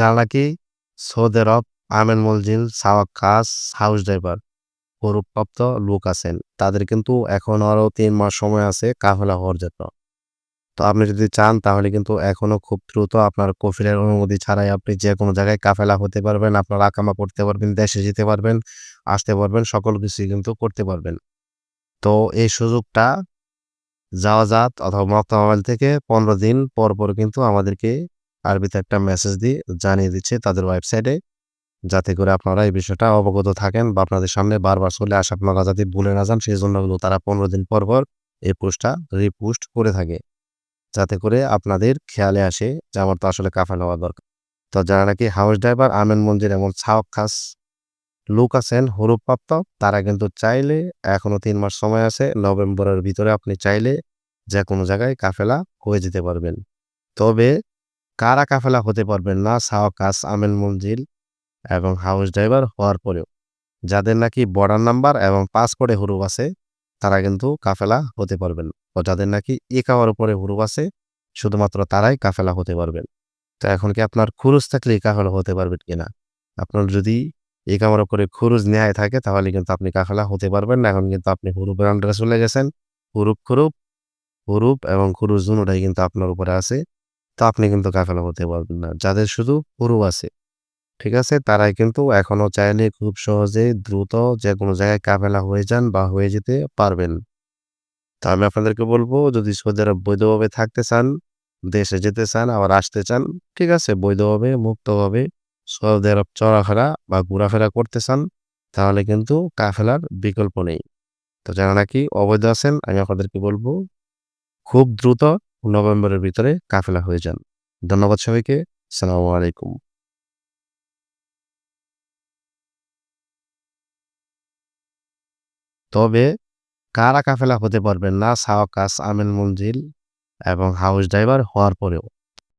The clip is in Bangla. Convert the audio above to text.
যারা নাকি সৌদি আরব আমেন মলজিল, সাওয়াক্কাস, হাউস ড্রাইভার গৌরবপ্রাপ্ত লোক আছেন। তাদের কিন্তু এখন আরও তিন মাস সময় আছে কাফেলা হওয়ার জন্য। তো আপনি যদি চান তাহলে কিন্তু এখনও খুব দ্রুত আপনার কফিলের অনুমতি ছাড়াই আপনি যে কোনো জায়গায় কাফেলা হতে পারবেন, আপনার আকামা করতে পারবেন, দেশে যেতে পারবেন, আসতে পারবেন, সকল কিছুই কিন্তু করতে পারবেন। তো এই সুযোগটা যাওয়াজাত অথবা মক্কা মোবাইল থেকে পনেরো দিন পর পর কিন্তু আমাদেরকে আরবিতে একটা মেসেজ দিয়ে জানিয়ে দিচ্ছে তাদের ওয়েবসাইটে যাতে করে আপনারা এই বিষয়টা অবগত থাকেন বা আপনাদের সামনে বারবার চলে আসে, আপনারা যাতে ভুলে না যান সেই জন্য তারা পনেরো দিন পর পর এই পোস্টটা রিপোস্ট করে থাকে। যাতে করে আপনাদের খেয়ালে আসে যে আমার তো আসলে কাফা নেওয়া দরকার। তো যারা নাকি হাউস ড্রাইভার আমেন মন্দির এবং ছাওক খাস লোক আছেন, হরুপ্রাপ্ত, তারা কিন্তু চাইলে এখনও তিন মাস সময় আছে, নভেম্বরের ভিতরে আপনি চাইলে যে কোনো জায়গায় কাফেলা হয়ে যেতে পারবেন। তবে কারা কাফেলা হতে পারবেন না সাওয়াকাস আমেন মঞ্জিল এবং হাউস ড্রাইভার হওয়ার পরেও। যাদের নাকি বর্ডার নাম্বার এবং পাসপোর্টে হুরুপ আছে, তারা কিন্তু কাফেলা হতে পারবেন ও যাদের নাকি একাওয়ার উপরে হুরুপ আছে, শুধুমাত্র তারাই কাফেলা হতে পারবেন। তো এখন কি আপনার খুরুজ থাকলে কাফেলা হতে পারবেন কিনা? আপনার যদি একামার উপরে খুরুজ নেয় থাকে, তাহলে কিন্তু আপনি কাফেলা হতে পারবেন না। এখন কিন্তু আপনি হুরুপের আন্ডারে চলে গেছেন। হুরুপ খুরুপ, হুরুপ এবং খুরুজ দুটাই কিন্তু আপনার উপরে আছে। তো আপনি কিন্তু কাফেলা হতে পারবেন না। যাদের শুধু হুরুপ আছে, ঠিক আছে? তারাই কিন্তু এখনও চাইলে খুব সহজে দ্রুত যে কোনো জায়গায় কাফেলা হয়ে যান বা হয়ে যেতে পারবেন। তো আমি আপনাদেরকে বলব, যদি সৌদি আরব বৈধভাবে থাকতে চান, দেশে যেতে চান, আবার আসতে চান, ঠিক আছে? বৈধভাবে, মুক্তভাবে সৌদি আরব চলাফেরা বা ঘোরাফেরা করতে চান, তাহলে কিন্তু কাফেলার বিকল্প নেই। তো যারা নাকি অবৈধ আছেন, আমি আপনাদেরকে বলব, খুব দ্রুত নভেম্বরের ভিতরে কাফেলা হয়ে যান। ধন্যবাদ সবাইকে। সালামু আলাইকুম। তবে কারা কাফেলা হতে পারবেন না? সাওয়াকাস আমেল মঞ্জিল এবং হাউস ড্রাইভার হওয়ার পরেও।